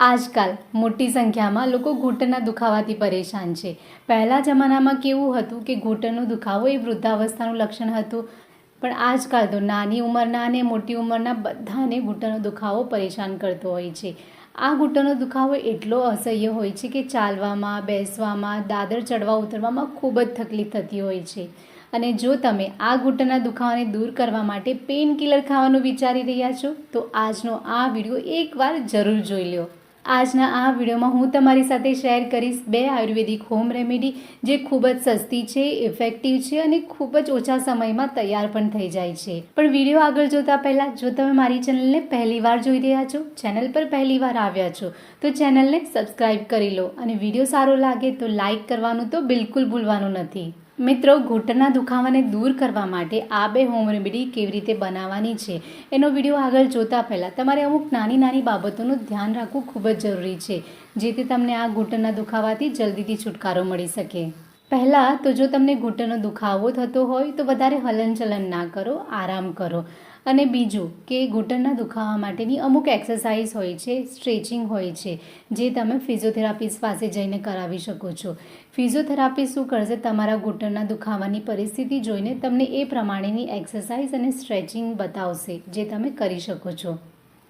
આજકાલ મોટી સંખ્યામાં લોકો ઘૂંટણના દુખાવાથી પરેશાન છે. પહેલાં જમાનામાં કેવું હતું કે ઘૂંટણનો દુખાવો એ વૃદ્ધાવસ્થાનું લક્ષણ હતું, પણ આજકાલ તો નાની ઉંમરના અને મોટી ઉંમરના બધાને ઘૂંટણનો દુખાવો પરેશાન કરતો હોય છે. આ ઘૂંટણનો દુખાવો એટલો અસહ્ય હોય છે કે ચાલવામાં, બેસવામાં, દાદર ચડવા ઉતરવામાં ખૂબ જ તકલીફ થતી હોય છે. અને જો તમે આ ઘૂંટણના દુખાવાને દૂર કરવા માટે પેઇન કિલર ખાવાનું વિચારી રહ્યા છો, તો આજનો આ વીડિયો એકવાર જરૂર જોઈ લો આજના આ વિડીયોમાં હું તમારી સાથે શેર કરીશ બે આયુર્વેદિક હોમ રેમેડી જે ખૂબ જ સસ્તી છે ઇફેક્ટિવ છે અને ખૂબ જ ઓછા સમયમાં તૈયાર પણ થઈ જાય છે. પણ વીડિયો આગળ જોતા પહેલાં, જો તમે મારી ચેનલને પહેલીવાર જોઈ રહ્યા છો, ચેનલ પર પહેલીવાર આવ્યા છો, તો ચેનલને સબસ્ક્રાઈબ કરી લો અને વીડિયો સારો લાગે તો લાઇક કરવાનું તો બિલકુલ ભૂલવાનું નથી. મિત્રો ઘૂંટણના દુખાવાને દૂર કરવા માટે આ બે હોમ રેમેડી કેવી રીતે બનાવવાની છે, એનો વીડિયો આગળ જોતા પહેલાં તમારે અમુક નાની નાની બાબતોનું ધ્યાન રાખવું ખૂબ જ જરૂરી છે, જેથી તમને આ ઘૂંટણના દુખાવાથી જલ્દીથી છુટકારો મળી શકે. પહેલાં તો જો તમને ઘૂંટણનો દુખાવો થતો હોય તો વધારે હલનચલન ના કરો, આરામ કરો. અને બીજું કે ઘૂંટણના દુખાવા માટેની અમુક એક્સરસાઇઝ હોય છે સ્ટ્રેચિંગ હોય છે, જે તમે ફિઝિયોથેરાપિસ્ટ પાસે જઈને કરાવી શકો છો. ફિઝિયોથેરાપિસ્ટ શું કરશે? તમારા ઘૂંટણના દુખાવાની પરિસ્થિતિ જોઈને તમને એ પ્રમાણેની એક્સરસાઇઝ અને સ્ટ્રેચિંગ બતાવશે, જે તમે કરી શકો છો.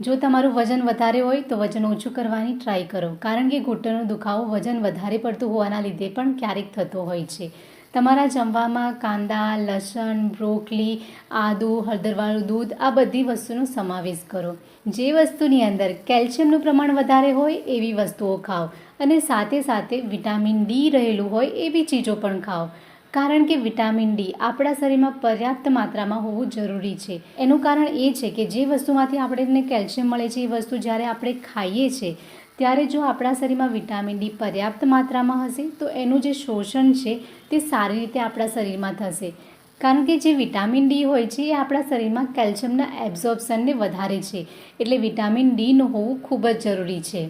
જો તમારું વજન વધારે હોય તો વજન ઓછું કરવાની ટ્રાય કરો, કારણ કે ઘૂંટણનો દુખાવો વજન વધારે પડતું હોવાના લીધે પણ ક્યારેક થતો હોય છે. તમારા જમવામાં કાંદા, લસણ, બ્રોકલી, આદુ, હળદરવાળું દૂધ, આ બધી વસ્તુનો સમાવેશ કરો. જે વસ્તુની અંદર કેલ્શિયમનું પ્રમાણ વધારે હોય એવી વસ્તુઓ ખાઓ અને સાથે સાથે વિટામિન ડી રહેલું હોય એવી ચીજો પણ ખાઓ. કારણ કે વિટામિન ડી આપણા શરીરમાં પર્યાપ્ત માત્રામાં હોવું જરૂરી છે. એનું કારણ એ છે કે જે વસ્તુમાંથી આપણને કેલ્શિયમ મળે છે, એ વસ્તુ જ્યારે આપણે ખાઈએ છીએ ત્યારે જો આપણા શરીરમાં વિટામિન ડી પર્યાપ્ત માત્રામાં હશે, તો એનું જે શોષણ છે, તે સારી રીતે આપણા શરીરમાં થશે. કારણ કે જે વિટામિન ડી હોય છે, એ આપણા શરીરમાં કેલ્શિયમના એબ્ઝોર્પ્શનને વધારે છે. એટલે વિટામિન ડીનું હોવું ખૂબ જ જરૂરી છે.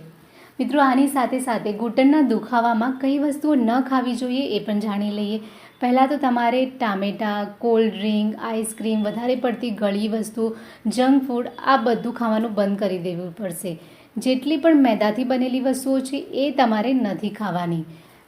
મિત્રો, આની સાથે સાથે ઘૂંટણના દુખાવામાં કઈ વસ્તુઓ ન ખાવી જોઈએ એ પણ જાણી લઈએ. પહેલાં તો તમારે ટામેટાં, કોલ્ડ ડ્રિંક આઈસ્ક્રીમ વધારે પડતી ગળી વસ્તુ, જંક ફૂડ, આ બધું ખાવાનું બંધ કરી દેવું પડશે. જેટલી પણ મેદાથી બનેલી વસ્તુઓ છે એ તમારે નથી ખાવાની.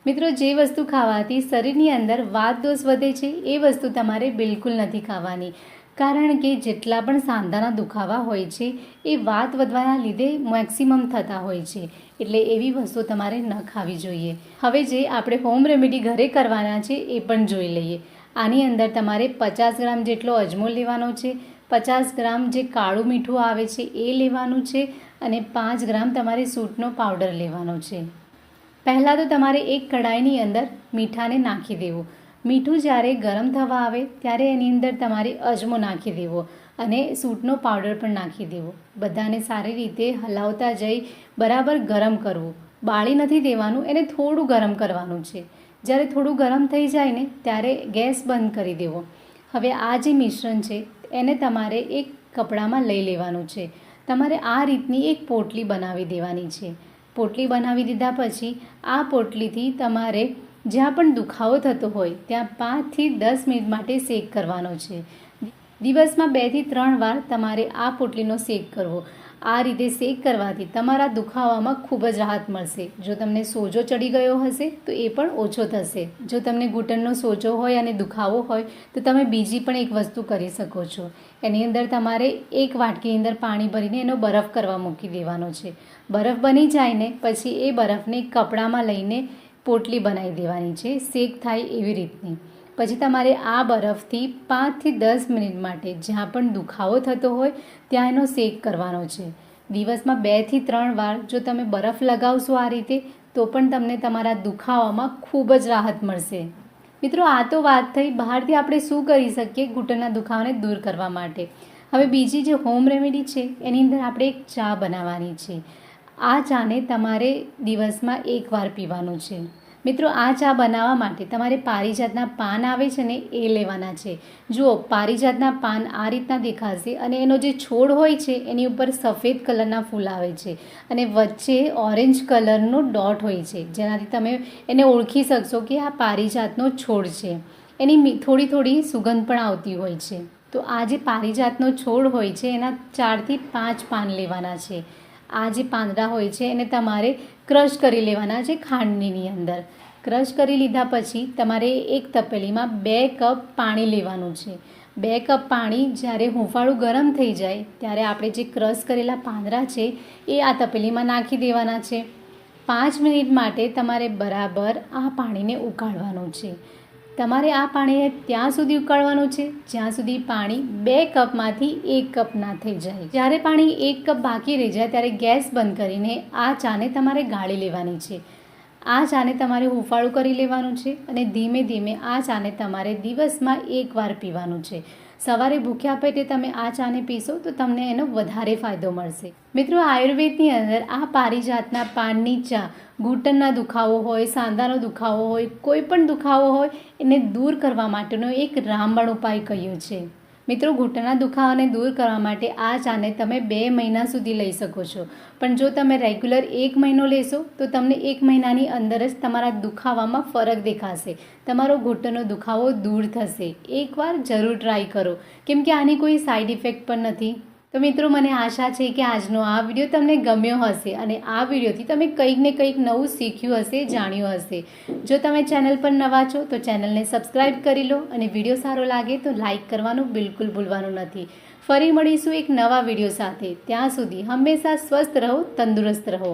મિત્રો, જે વસ્તુ ખાવાથી શરીરની અંદર વાત દોષ વધે છે, એ વસ્તુ તમારે બિલકુલ નથી ખાવાની. કારણ કે જેટલા પણ સાંધાના દુખાવા હોય છે, એ વાત વધવાના લીધે મેક્સિમમ થતા હોય છે. એટલે એવી વસ્તુ તમારે ન ખાવી જોઈએ. હવે જે આપણે હોમ રેમેડી ઘરે કરવાના છે, એ પણ જોઈ લઈએ. આની અંદર તમારે પચાસ ગ્રામ જેટલો અજમો લેવાનો છે. પચાસ ગ્રામ જે કાળું મીઠું આવે છે, એ લેવાનું છે. અને પાંચ ગ્રામ તમારે સૂટનો પાવડર લેવાનો છે. પહેલાં તો તમારે એક કઢાઈની અંદર મીઠાને નાખી દેવું. મીઠું જ્યારે ગરમ થવા આવે, ત્યારે એની અંદર તમારે અજમો નાખી દેવો અને સૂટનો પાવડર પણ નાખી દેવો. બધાને સારી રીતે હલાવતા જઈ બરાબર ગરમ કરવું. બાળી નથી દેવાનું, એને થોડું ગરમ કરવાનું છે. જ્યારે થોડું ગરમ થઈ જાય ને, ત્યારે ગેસ બંધ કરી દેવો. હવે આ જે મિશ્રણ છે, એને તમારે એક કપડામાં લઈ લેવાનું છે. તમારે આ રીતની એક પોટલી બનાવી દેવાની છે. પોટલી બનાવી દીધા પછી આ પોટલીથી તમારે જ્યાં પણ દુખાવો થતો હોય ત્યાં પાંચથી દસ મિનિટ માટે શેક કરવાનો છે. દિવસમાં બેથી ત્રણ વાર તમારે આ પોટલીનો શેક કરવો. આ રીતે શેક કરવાથી તમારા દુખાવામાં ખૂબ જ રાહત મળશે. જો તમને સોજો ચડી ગયો હશે, તો એ પણ ઓછો થશે. જો તમને ઘૂંટણનો સોજો હોય અને દુખાવો હોય, તો તમે બીજી પણ એક વસ્તુ કરી શકો છો. એની અંદર તમારે એક વાટકી અંદર પાણી ભરીને એનો બરફ કરવા મૂકી દેવાનો છે. બરફ બની જાય ને પછી એ બરફને કપડામાં લઈને પોટલી બનાવી દેવાની છે. શેક થાય એવી રીતની. પછી તમારે આ બરફથી પાંચથી દસ મિનિટ માટે જ્યાં પણ દુખાવો થતો હોય, ત્યાં એનો શેક કરવાનો છે. દિવસમાં બેથી ત્રણ વાર જો તમે બરફ લગાવશો આ રીતે, તો પણ તમને તમારા દુખાવામાં ખૂબ જ રાહત મળશે. મિત્રો, આ તો વાત થઈ બહારથી આપણે શું કરી શકીએ ઘૂંટણના દુખાવાને દૂર કરવા માટે. હવે બીજી જે હોમ રેમેડી છે, એની અંદર આપણે એક ચા બનાવવાની છે. આ ચાને તમારે દિવસમાં એકવાર પીવાનું છે. મિત્રો, આ ચા બનાવવા માટે તમારે પારિજાતના પાન આવે છે ને એ લેવાના છે. જુઓ, પારિજાતના પાન આ રીતના દેખાશે અને એનો જે છોડ હોય છે, એની ઉપર સફેદ કલરના ફૂલ આવે છે અને વચ્ચે ઓરેન્જ કલરનો ડોટ હોય છે. જેનાથી તમે એને ઓળખી શકશો કે આ પારિજાતનો છોડ છે. એની થોડી થોડી સુગંધ પણ આવતી હોય છે. તો આ જે પારિજાતનો છોડ હોય છે, એના ચારથી પાંચ પાન લેવાના છે. આ જે પાંદડા હોય છે, એને તમારે ક્રશ કરી લેવાના છે ખાંડણીની અંદર. ક્રશ કરી લીધા પછી તમારે એક તપેલીમાં બે કપ પાણી લેવાનું છે. બે કપ પાણી જ્યારે હુંફાળું ગરમ થઈ જાય, ત્યારે આપણે જે ક્રશ કરેલા પાંદડા છે, એ આ તપેલીમાં નાખી દેવાના છે. પાંચ મિનિટ માટે તમારે બરાબર આ પાણીને ઉકાળવાનું છે. તમારે આ પાણીને ત્યાં સુધી ઉકાળવાનું છે, જ્યાં સુધી પાણી બે કપમાંથી એક કપ ના થઈ જાય. જ્યારે પાણી એક કપ બાકી રહી જાય, ત્યારે ગેસ બંધ કરીને આ ચાને તમારે ગાળી લેવાની છે. આ ચાને તમારે હુંફાળું કરી લેવાનું છે અને ધીમે ધીમે આ ચાને તમારે દિવસમાં એકવાર પીવાનું છે. સવારે ભૂખ્યા પેટે તમે આ ચાને પીશો તો તમને એનો વધારે ફાયદો મળશે. મિત્રો, આયુર્વેદની અંદર આ પારિજાતના પાનની ચા ઘૂંટણના દુખાવો હોય, સાંધાનો દુખાવો હોય, કોઈ પણ દુખાવો હોય, એને દૂર કરવા માટેનો એક રામબણ ઉપાય કહ્યો છે. મિત્રો, ઘૂંટણના દુખાવાને દૂર કરવા માટે આ ચાને તમે બે મહિના સુધી લઈ શકો છો. પણ જો તમે રેગ્યુલર એક મહિનો લેશો, તો તમને એક મહિનાની અંદર જ તમારા દુખાવામાં ફરક દેખાશે. તમારો ઘૂંટણનો દુખાવો દૂર થશે. એકવાર જરૂર ટ્રાય કરો. કેમ કે આની કોઈ સાઈડ ઇફેક્ટ પણ નથી. તો મિત્રો, મને આશા છે કે આજનો આ વીડિયો તમને ગમ્યો હશે અને આ વિડીયોથી તમે કંઈક ને કંઈક નવું શીખ્યું હશે, જાણ્યું હશે. જો તમે ચેનલ પર નવા છો, તો ચેનલને સબસ્ક્રાઈબ કરી લો અને વીડિયો સારો લાગે તો લાઈક કરવાનું બિલકુલ ભૂલવાનું નથી. ફરી મળીશું એક નવા વીડિયો સાથે. ત્યાં સુધી હંમેશા સ્વસ્થ રહો, તંદુરસ્ત રહો.